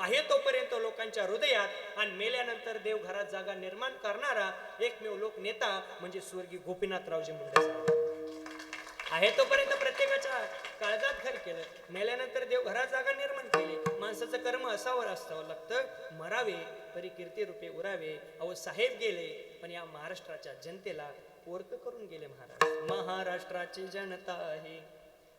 आहे तोपर्यंत लोकांच्या हृदयात आणि मेल्यानंतर देव घरात जागा निर्माण करणारा एकमेव लोक नेता म्हणजे स्वर्गीय गोपीनाथरावजी मुंडे आहे तोपर्यंत प्रत्येकाच्या काळजात घर केलं. मेल्यानंतर देव घरात जागा निर्माण केली. माणसाचं कर्म असावर असावं लागतं. मरावे तरी कीर्ती रूपे उरावे. अहो साहेब गेले पण या महाराष्ट्राच्या जनतेला पोरक करून गेले महाराज. महाराष्ट्राची जनता आहे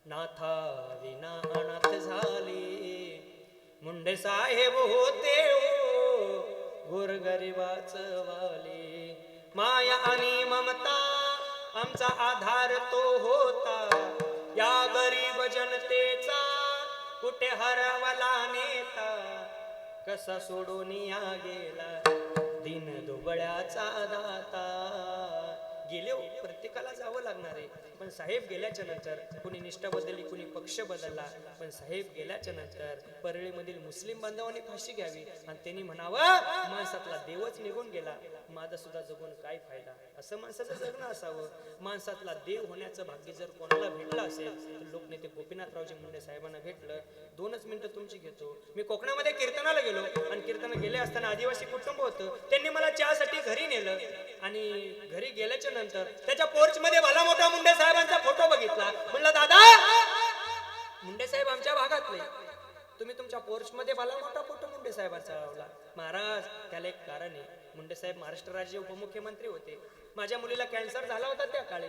नाथा विना अनाथ झाली. मुंडे साहेब होते हो, ओ गोरगरिबाच वाले. माया आणि ममता आमचा आधार तो होता. या गरीब जनतेचा कुठे हरवला नेता? कसा सोडून या गेला? दिन दुबळ्याचा दाता. गेले हो, प्रत्येकाला जावं लागणार आहे. पण साहेब गेल्याच्यानंतर कुणी निष्ठा बदलली कुणी पक्ष बदलला. पण साहेब गेल्याच्यानंतर परळीमधील मुस्लिम बांधवांनी फाशी घ्यावी आणि त्यांनी म्हणावं माणसातला देवच निघून गेला. माझा सुद्धा जगून काय फायदा? असं माणसाचं जगणं असावं. माणसातला देव होण्याचं भाग्य जर कोणाला भेटलं असेल तर लोकनेते गोपीनाथरावजी मुंडे साहेबांना भेटलं. दोनच मिनिटं तुमची घेतो. मी कोकणामध्ये कीर्तनाला गेलो आणि कीर्तन गेले असताना आदिवासी कुटुंब होतं. त्यांनी मला चहासाठी घरी नेलं आणि घरी गेल्याच्या नंतर त्याच्या पोर्च मध्ये भला मोठा मुंडे साहेबांचा फोटो बघितला. म्हणलं दादा मुंडे साहेब आमच्या भागातले तुम्ही तुमच्या पोर्च मध्ये भला मोठा फोटो मुंडे साहेबांचा लावला. महाराज त्याला एक कारण आहे. मुंडे साहेब महाराष्ट्र राज्य उपमुख्यमंत्री होते. माझ्या मुलीला कॅन्सर झाला होता त्या काळी.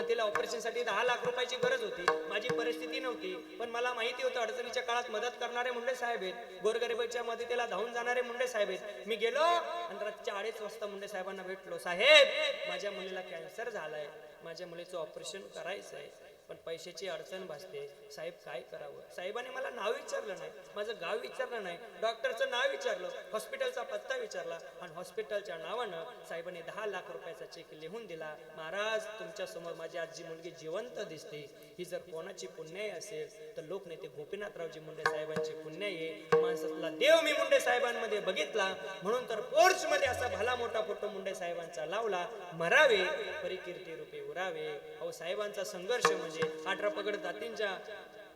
तिला ऑपरेशनसाठी दहा लाख रुपयाची गरज होती. माझी परिस्थिती नव्हती पण मला माहिती होतं अडचणीच्या काळात मदत करणारे मुंडे साहेब आहेत. गोरगरिबाच्या मदतीला धावून जाणारे मुंडे साहेब आहेत. मी गेलो आणि रातच्या अडीच वाजता मुंडे साहेबांना भेटलो. साहेब माझ्या मुलीला कॅन्सर झालाय. माझ्या मुलीचं ऑपरेशन करायचं आहे पण पैशाची अडचण भासते. साहेब काय करावं? साहेबांनी मला नाव विचारलं नाही. माझं गाव विचारलं नाही. डॉक्टरचं नाव विचारलं. हॉस्पिटलचा पत्ता विचारला. आणि हॉस्पिटलच्या नावानं साहेबाने दहा लाख रुपयाचा चेक लिहून दिला. महाराज तुमच्यासमोर माझी आजी मुलगी जिवंत दिसते. ही जर कोणाची पुण्याई असेल तर लोकनेते गोपीनाथरावजी मुंडे साहेबांची पुण्याई आहे. माणसातला देव मी मुंडे साहेबांमध्ये बघितला. म्हणून तर पोर्च मध्ये असा भला मोठा फोटो मुंडे साहेबांचा लावला. मरावे परिकीर्ती रूपे उरावे. अहो साहेबांचा संघर्ष म्हणजे अठरा पगड जातींच्या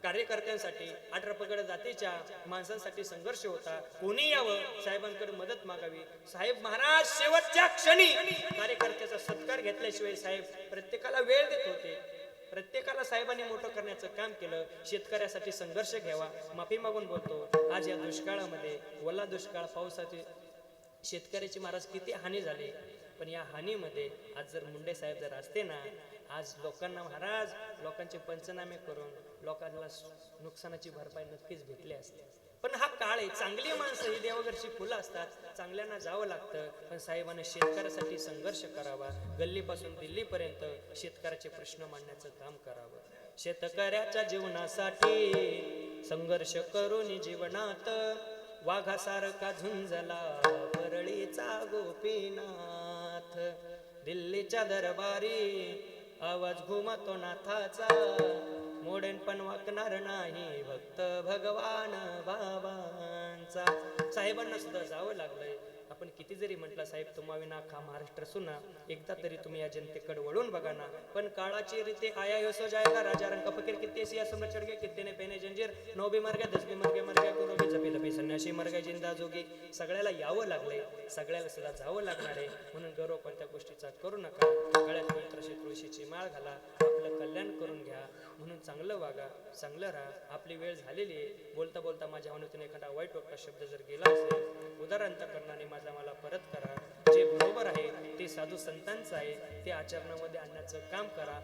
कार्यकर्त्यांसाठी अठरा पगड जातीच्या माणसांसाठी संघर्ष होता. कोणी यावं साहेबांकडे मदत मागावी. साहेब महाराज शेवटच्या क्षणी कार्यकर्त्याचा सत्कार घेतल्याशिवाय साहेब प्रत्येकाला वेळ देत होते. प्रत्येकाला साहेबांनी मोठं करण्याचं काम केलं. शेतकऱ्यासाठी संघर्ष घ्यावा माफी मागून बोलतो. आज या दुष्काळामध्ये वल्ला दुष्काळ पावसाचे शेतकऱ्याची महाराज किती हानी झाली. पण या हानीमध्ये आज जर मुंडे साहेब जर असते ना आज लोकांना महाराज लोकांचे पंचनामे करून लोकांना नुकसानाची भरपाई नक्कीच भेटली असते. पण हा काळ आहे चांगली माणसं ही देवघरची फुलं असतात चांगल्यांना जावं लागतं पण साहेबांना शेतकऱ्यासाठी संघर्ष करावा गल्लीपासून दिल्लीपर्यंत शेतकऱ्याचे प्रश्न मांडण्याचं काम करावं. शेतकऱ्याच्या जीवनासाठी संघर्ष करून जीवनात वाघासारखा झुंजला परळीचा गोपीनाथ दिल्लीच्या दरबारी. आवाज घुमतो नाथाचा. मोडेन पण वाकणार नाही भक्त भगवान बाबांचा. साहेबांना सुद्धा जावं लागलंय. आपण किती जरी म्हटलं साहेब तुम्हा विना खा महाराष्ट्र सुना एकदा तरी तुम्ही या जनतेकडे वळून बघा ना. पण काळाची रीते आया योसो जायगा राजा रंग फकीर किती सिया समर चढ गए कितीने पेने जंजीर नौ बी मर गया दस बी मर गया मर गया गुरु बी जपी लपी संन्याशी मर गए जिंदा जोगी. सगळ्याला यावं लागलंय सगळ्याला सुद्धा जावं लागणार आहे. म्हणून गौरव कोणत्या गोष्टीचा करू नका. गळ्यात पवित्र तुळशीची माळ घाला आपलं कल्याण करून घ्या. म्हणून चांगलं वागा चांगलं राहा. आपली वेळ झालेली आहे. बोलता बोलता माझ्या अनुतीने एखादा वाईट वाटता शब्द जर गेला असेल उदाहरण साधू संतांचं आहे ते आचरणामध्ये आणण्याचं काम करा.